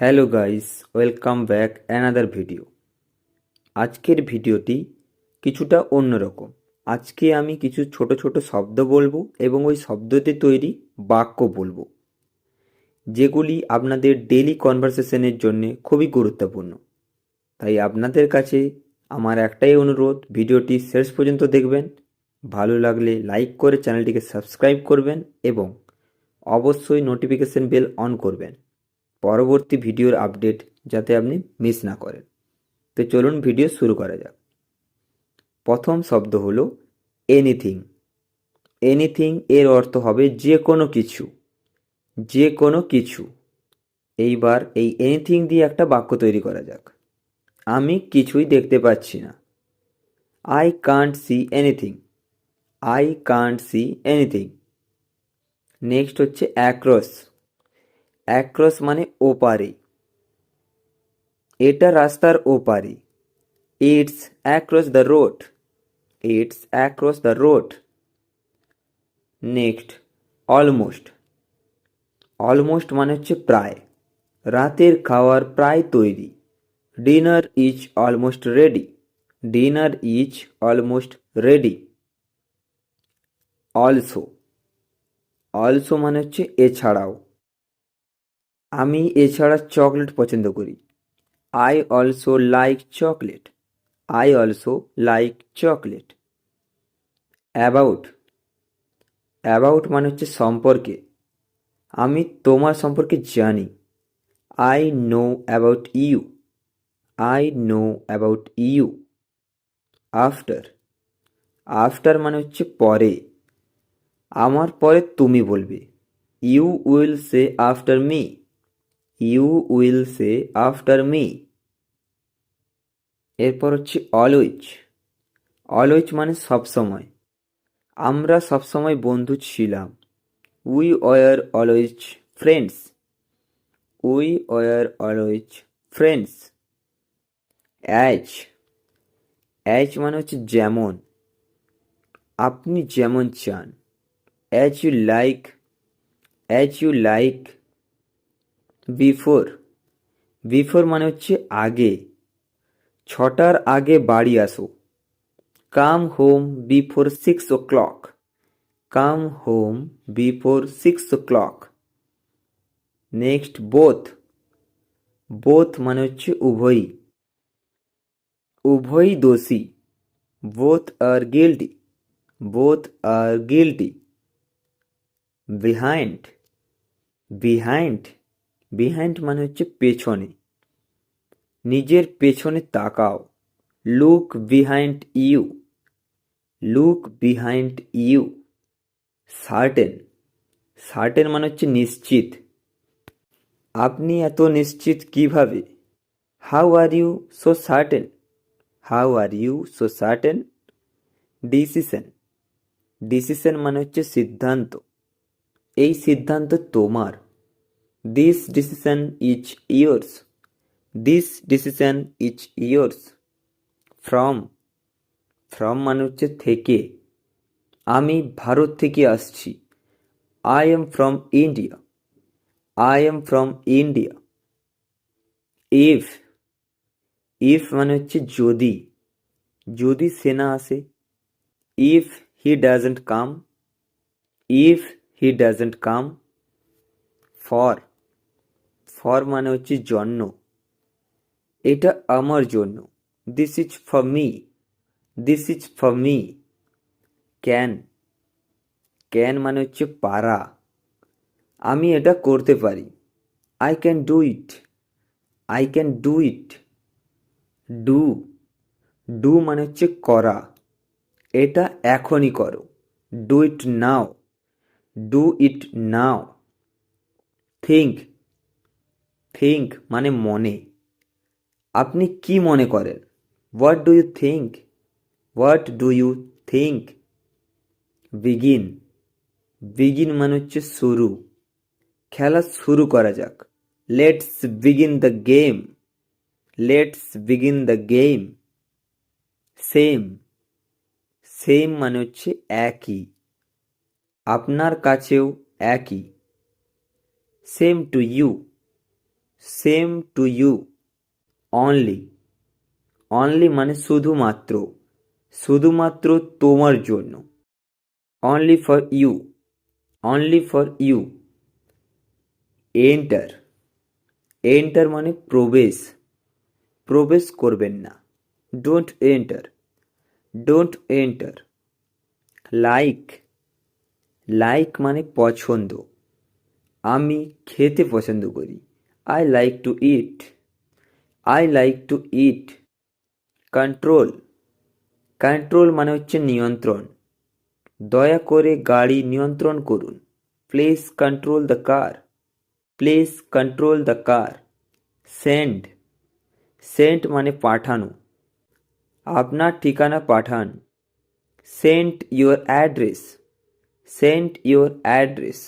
Hello guys welcome back another video আজকের ভিডিওটি কিছুটা অন্যরকম। আজকে আমি কিছু ছোট ছোট শব্দ বলব এবং ওই শব্দতে তৈরি বাক্য বলব। যেগুলি আপনাদের ডেলি কনভারসেশনের জন্য খুবই গুরুত্বপূর্ণ। তাই আপনাদের কাছে আমার একটাই অনুরোধ, ভিডিওটি শেষ পর্যন্ত দেখবেন। ভালো লাগলে লাইক করে চ্যানেলটিকে সাবস্ক্রাইব করবেন এবং অবশ্যই নোটিফিকেশন বেল অন করবেন। পরবর্তী ভিডিওর আপডেট যাতে আপনি মিস না করেন। তো চলুন ভিডিও শুরু করা যাক। প্রথম শব্দ হলো এনিথিং এনিথিং এর অর্থ হবে যে কোনো কিছু। যে কোনো কিছু। এইবার এই এনিথিং দিয়ে একটা বাক্য তৈরি করা যাক। আমি কিছুই দেখতে পাচ্ছি না। I can't see anything I can't see anything next হচ্ছে অ্যাক্রস অ্যাক্রস মানে ওপারে। এটা রাস্তার ওপারে। It's across the road it's across the road next almost almost মানে হচ্ছে প্রায়। রাতের খাওয়ার প্রায় তৈরি। Dinner is almost ready dinner is almost ready also also মানে হচ্ছে এছাড়াও। আমি এছাড়া চকলেট পছন্দ করি। I also like chocolate I also like chocolate about about মানে হচ্ছে সম্পর্কে। আমি তোমার সম্পর্কে জানি। I know about you I know about you after after মানে হচ্ছে পরে। আমার পরে তুমি বলবে। You will say after me you will say after me. এরপর হচ্ছে অলওয়েজ। অলওয়েজ মানে সবসময় আমরা সবসময় বন্ধু ছিলাম। We were always friends. We were always friends. As. As মানে হচ্ছে যেমন। আপনি যেমন চান। As you like. As you like. Before before মানে হচ্ছে আগে ছটার আগে বাড়ি আসো come home before six o'clock come home before six o'clock next both both মানে হচ্ছে উভয়ই উভয়ই দোষী both are guilty both are guilty behind behind behind মানে হচ্ছে পেছনে। নিজের পেছনে তাকাও। Look behind you look behind you certain certain মানে হচ্ছে নিশ্চিত। আপনি এত নিশ্চিত কীভাবে? How are you so certain how are you so certain decision decision মানে হচ্ছে সিদ্ধান্ত। এই সিদ্ধান্ত তোমার। This decision is yours this decision is yours from from মানে হচ্ছে থেকে আমি ভারত থেকে আসছি। I am from India I am from India if if মানে হচ্ছে যদি যদি সে না আসে if he doesn't come if he doesn't come for for মানে হচ্ছে জন্য। এটা আমার জন্য। This is for me this is for me can can মানে হচ্ছে পারা। আমি এটা করতে পারি। I can do it I can do it do do মানে হচ্ছে করা। এটা এখনই করো। Do it now do it now think think মানে মনে। আপনি কি মনে করেন? What do you think what do you think begin begin মানে হচ্ছে শুরু। খেলা শুরু করা যাক। Let's begin the game let's begin the game same same মানে হচ্ছে একই। আপনার কাছেও একই। Same to you same to you only only মানে শুধুমাত্র। শুধুমাত্র তোমার জন্য। Only for you only for you enter enter মানে প্রবেশ। প্রবেশ করবেন না। Don't enter don't enter like like মানে পছন্দ। আমি খেতে পছন্দ করি। I like to eat I like to eat control control মানে হচ্ছে নিয়ন্ত্রণ দয়া করে গাড়ি নিয়ন্ত্রণ করুন please control the car please control the car send send মানে পাঠানো আপনার ঠিকানা পাঠান send your address send your address